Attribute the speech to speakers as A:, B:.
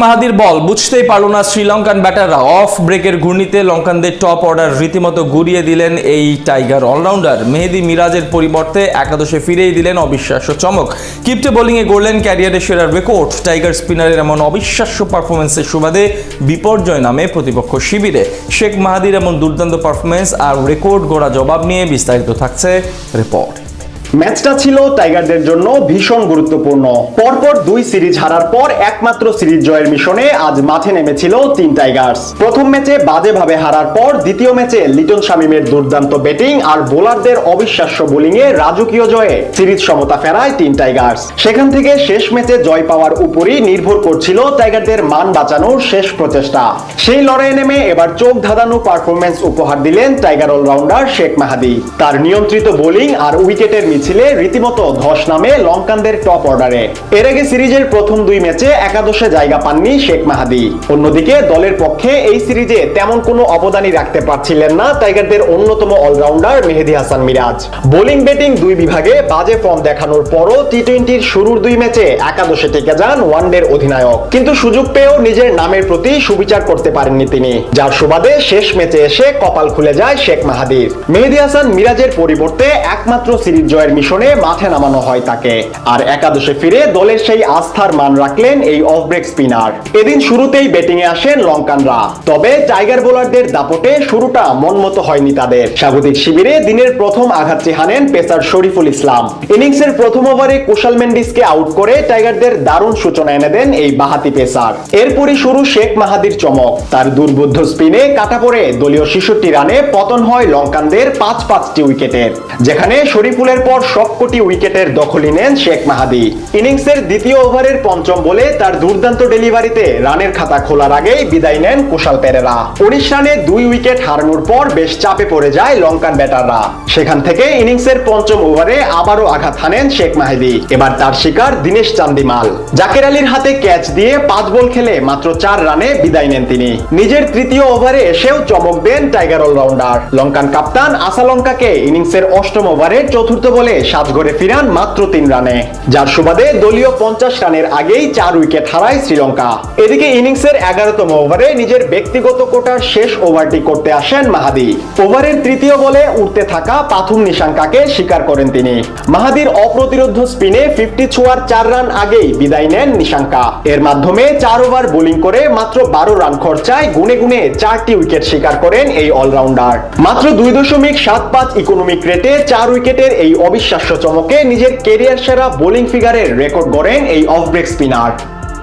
A: মাহাদির বল। বুঝতেই পারল না শ্রীলঙ্কান ব্যাটাররা। অফ ব্রেকের ঘূর্ণিতে লঙ্কানদের টপ অর্ডার রীতিমতো গুড়িয়ে দিলেন এই টাইগার অলরাউন্ডার। মেহেদি মিরাজের পরিবর্তে একাদশে ফিরেই দিলেন অবিশ্বাস্য চমক। কিপ্টে বোলিংয়ে গড়লেন ক্যারিয়ারের সেরা রেকর্ড। টাইগার স্পিনারের এমন অবিশ্বাস্য পারফরমেন্সের সুবাদে বিপর্যয় নামে প্রতিপক্ষ শিবিরে। শেখ মাহাদির এমন দুর্দান্ত পারফরমেন্স আর রেকর্ড গড়া জবাব নিয়ে বিস্তারিত থাকছে রিপোর্ট।
B: ম্যাচটা ছিল টাইগারদের জন্য ভীষণ গুরুত্বপূর্ণ। পরপর দুই সিরিজ হারার পর একমাত্র সিরিজ জয়ের মিশনে আজ মাঠে নেমেছিল তিন টাইগার্স। প্রথম ম্যাচে বাজেভাবে হারার পর দ্বিতীয় ম্যাচে লিটন শামিমের দুর্দান্ত ব্যাটিং আর বোলারদের অবিশ্বাস্য বোলিংয়ে রাজকীয় জয়ে সিরিজ সমতা ফেরায় তিন টাইগার্স। সেখান থেকে শেষ ম্যাচে জয় পাওয়ার উপরই নির্ভর করছিল টাইগারদের মান বাঁচানোর শেষ প্রচেষ্টা। সেই লড়াইয়ে নেমে এবার চোখ ধাঁধানো পারফরমেন্স উপহার দিলেন টাইগার অলরাউন্ডার শেখ মাহাদি। তার নিয়ন্ত্রিত বোলিং আর উইকেটের মিছিলে রীতিমতো ধস নামে লঙ্কানদের টপ অর্ডারে। এর আগে সিরিজের প্রথম দুই ম্যাচে একাদশে জায়গা পাননি শেখ মাহাদি। অন্যদিকে দলের পক্ষে এই সিরিজে তেমন কোনো অবদানই রাখতে পারছিলেন না টাইগারদের অন্যতম allrounder Mehedi Hasan Miraz. Bowling batting দুই বিভাগে বাজে ফর্ম দেখানোর পরও টি টোয়েন্টির শুরুর দুই ম্যাচে একাদশে টেকে যান ওয়ানডের অধিনায়ক। কিন্তু সুযোগ পেয়েও নিজের নামের প্রতি সুবিচার করতে পারেননি তিনি। যার সুবাদে শেষ ম্যাচে এসে কপাল খুলে যায় শেখ মাহাদির। মেহেদি হাসান মিরাজের পরিবর্তে একমাত্র সিরিজ জয়ের মিশনে মাঠে নামানো হয় তাকে। আর একাদশে ফিরে দলের সেই আস্থার মান রাখলেন এই অফ ব্রেক স্পিনার এদিন শুরুতেই ব্যাটিং এ আসেন লঙ্কানরা। তবে টাইগার বোলারদের দাপটে শুরুটা মন মতো হয়নি তাদের। স্বাগতিক শিবিরে দিনের প্রথম আঘাতটি হানেন পেসার শরীফুল ইসলাম। ইনিংসের প্রথম ওভারে কুশাল মেন্ডিসকে আউট করে টাইগারদের দারুণ সূচনা এনে দেন এই বাহাতি পেসার। এরপরই শুরু শেখ মাহাদির চমক। তার দুর্বোধ্য স্পিনে কাটা পড়ে দলীয় শিশুটি রানে পতন হয় লঙ্কানদের পাঁচ পাঁচটি উইকেটের। যেখানে শরীফুলের পর সবকটি উইকেটের দখলই নেন শেখ মাহাদি। ইনিংসের দ্বিতীয় ওভারের পঞ্চম বলে তার দুর্দান্ত ডেলিভারিতে রানের খাতা খোলার আগেই বিদায় নেন কুশাল পেরেরা। উনিশ রানে দুই উইকেট হারানোর পর বেশ চাপে পড়ে যায় লঙ্কান ব্যাটাররা। সেখান থেকে ইনিংসের পঞ্চম ওভারে আবারও আঘাত হানেন শেখ মাহিদি। এবার তার শিকার দিনেশ চান্দিমাল। জাকের আলীর হাতে ক্যাচ দিয়ে পাঁচ বল খেলে মাত্র চার রানে বিদায় নেন তিনি। নিজের তৃতীয় ওভারে এসেও চমক দেন টাইগার অলরাউন্ডার। লঙ্কান কাপ্তান আসালঙ্কাকে ইনিংসের অষ্টম ওভারে চতুর্থ বলে সাজঘরে ফিরান মাত্র তিন রানে। যার সুবাদে দলীয় পঞ্চাশ রানের আগেই চার উইকেট হারায় শ্রীলঙ্কা। এদিকে ইনিংসের এগারোতম ওভারে নিজের ব্যক্তিগত কোটার শেষ ওভারটি করতে আসেন মাহাদি। ওভারের তৃতীয় বলে উঠতে থাকা পাথুম নিশাঙ্কাকে স্বীকার করেন তিনি। মাহাদির অপ্রতিরোধ স্পিনে ফিফটি ছোয়ার চার রান আগেই বিদায় নেন নিশাঙ্কা। এর মাধ্যমে চার ওভার বোলিং করে মাত্র বারো রান খরচায় গুনে গুনে চারটি উইকেট শিকার করেন এই অলরাউন্ডার। মাত্র দুই দশমিক সাত পাঁচ ইকোনমিক রেটে চার উইকেটের এই অবিশ্বাস্য চমকে নিজের কেরিয়ার সেরা বোলিং ফিগারের রেকর্ড গড়েন এই অফ ব্রেক স্পিনার